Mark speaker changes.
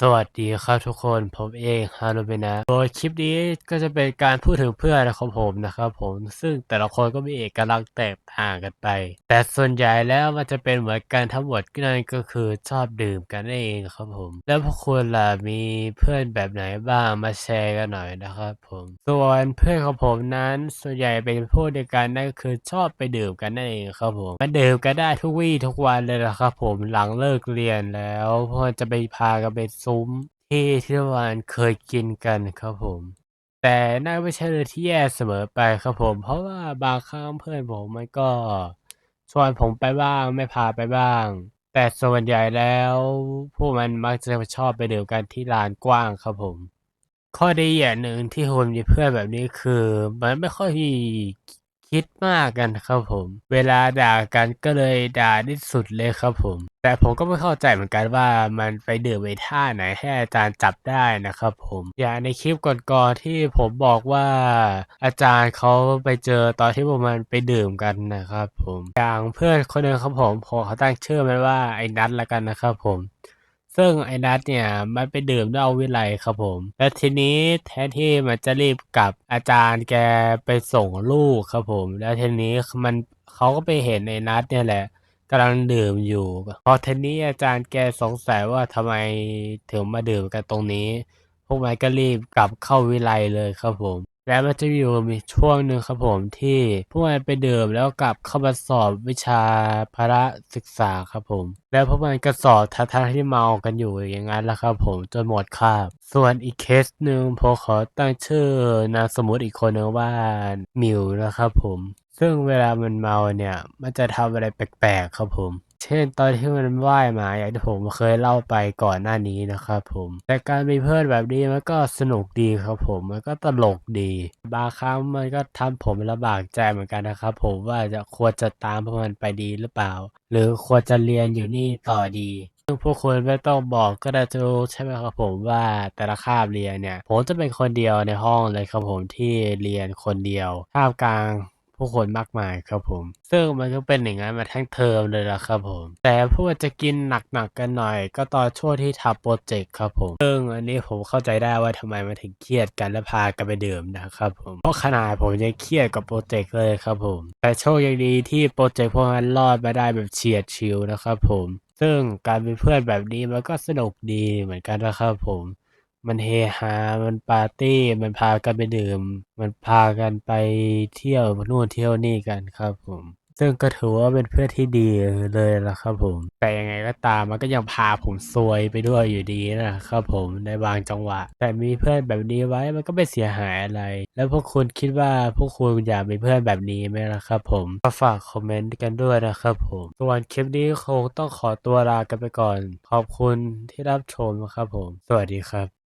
Speaker 1: สวัสดีครับทุกคนผมเองฮารุเบนะโดยคลิปนี้ก็จะเป็นการพูดถึงเพื่อนของผมนะครับผมซึ่งแต่ละคนก็มีเอกลักษณ์แตกต่างกันไป แต่ส่วนใหญ่แล้วมันจะเป็นเหมือนกันทั้งหมดก็นั่นก็คือชอบดื่มกันเองครับผม แล้วพวกคุณล่ะมีเพื่อนแบบไหนบ้างมาแชร์กันหน่อยนะครับผมส่วนเพื่อนของผมนั้นส่วนใหญ่เป็นพวกเดียวกันนั่นก็คือชอบไปดื่มกันนั่นเองครับผมมันดื่มกันได้ทุกวี่ทุกวันเลยนะครับผมหลังเลิกเรียนแล้วพว่าจะไปพากันไปซุ้มที่ที่วานเคยกินกันครับผม แต่นั่นไม่ใช่เรื่องที่แย่เสมอไปครับผม เพราะว่าบางครั้งเพื่อนผมมันก็ชวนผมไปบ้างไม่พาไปบ้าง แต่ส่วนใหญ่แล้วพวกมันมักจะชอบไปเดื่มกันที่ลานกว้างครับผม ข้อดีอย่างหนึ่งที่คุณมีเพื่อนแบบนี้คือ มันไม่ค่อยมี คิดมากกันครับผม เวลาด่ากันก็เลยด่าที่สุดเลยครับผม แต่ผมก็ไม่เข้าใจเหมือนกันว่ามันไปเดื่มไปท่าไหนให้อาจารย์จับได้นะครับผม อย่างในคลิปก่อนๆที่ผมบอกว่าอาจารย์เขาไปเจอตอนที่พวกมันไปดื่มกันนะครับผม อย่างเพื่อนคนหนึ่งครับผมผมเขาตั้งชื่อมันว่าไอ้นัทละกันนะครับผม ซึ่งไอ้นัทเนี่ยมันไปดื่มด้วยเอาวิไลครับผม และทีนี้แทนที่มันจะรีบกลับอาจารย์แกไปส่งลูกครับผม แล้วทีนี้มันเขาก็ไปเห็นไอ้นัทเนี่ยแหละกำลังดื่มอยู่ พอทีนี้อาจารย์แกสงสัยว่าทำไมถึงมาดื่มกันตรงนี้ พวกมันก็รีบกลับเข้าวิไลเลยครับผม แล้วมันจะอยู่มีช่วงหนึ่งครับผมที่พวกมันไปดื่มแล้วกลับเข้ามาสอบวิชาพระศึกษาครับผม แล้วพวกมันก็สอบทั้งที่เมากันอยู่อย่างนั้นแหละครับผมจนหมดคาบ ส่วนอีกเคสหนึ่งผมขอตั้งชื่อนามสมมติอีกคนนึงว่ามิวนะครับผม ซึ่งเวลามันเมาเนี่ยมันจะทำอะไรแปลกๆครับผม เช่น ตอนที่มันว่ายมาอย่างที่ผมเคยเล่าไปก่อนหน้านี้นะครับผมแต่การมีเพื่อนแบบนี้มันก็สนุกดีครับผมมันก็ตลกดีบางครั้งมันก็ทำผมลำบากใจเหมือนกันนะครับผมว่าจะควรจะตามพวกมันไปดีหรือเปล่า หรือควรจะเรียนอยู่นี่ต่อดีซึ่งพวกคุณไม่ต้องบอกก็ได้จะรู้ใช่ไหมครับผมว่าแต่ละคาบเรียนเนี่ย ผมจะเป็นคนเดียวในห้องเลยครับผมที่เรียนคนเดียวท่ามกลาง ผู้คนมากมายครับผม ซึ่งมันก็เป็นอย่างนั้นมาทั้งเทอมเลยละครับผม แต่พวกจะกินหนักๆกกันหน่อย ก็ตอนช่วงที่ทำโปรเจกต์ครับผมซึ่งอันนี้ผมเข้าใจได้ว่าทำไมมันถึงเครียดกันและพากันไปดื่มนะครับผมเพราะขนาดผมยังเครียดกับโปรเจกต์เลยครับผม แต่โชคยังดีที่โปรเจกต์พวกนั้นรอดมาได้แบบเฉียดชิวนะครับผม ซึ่งการเป็นเพื่อนแบบนี้มันก็สนุกดีเหมือนกันนะครับผม มันเฮฮา มันปาร์ตี้ มันพากันไปดื่ม มันพากันไปเที่ยวนู่นเที่ยวนี่กันครับผม ซึ่งก็ถือว่าเป็นเพื่อนที่ดีเลยละครับผม แต่ยังไงก็ตามมันก็ยังพาผมซวยไปด้วยอยู่ดีนะครับผมในบางจังหวะ แต่มีเพื่อนแบบนี้ไว้มันก็ไม่เสียหายอะไร แล้วพวกคุณคิดว่าพวกคุณอยากมีเพื่อนแบบนี้ไหมล่ะครับผมก็ฝากคอมเมนต์กันด้วยนะครับผมส่วนคลิปนี้คงต้องขอตัวลากันไปก่อน ขอบคุณที่รับชมครับผม สวัสดีครับ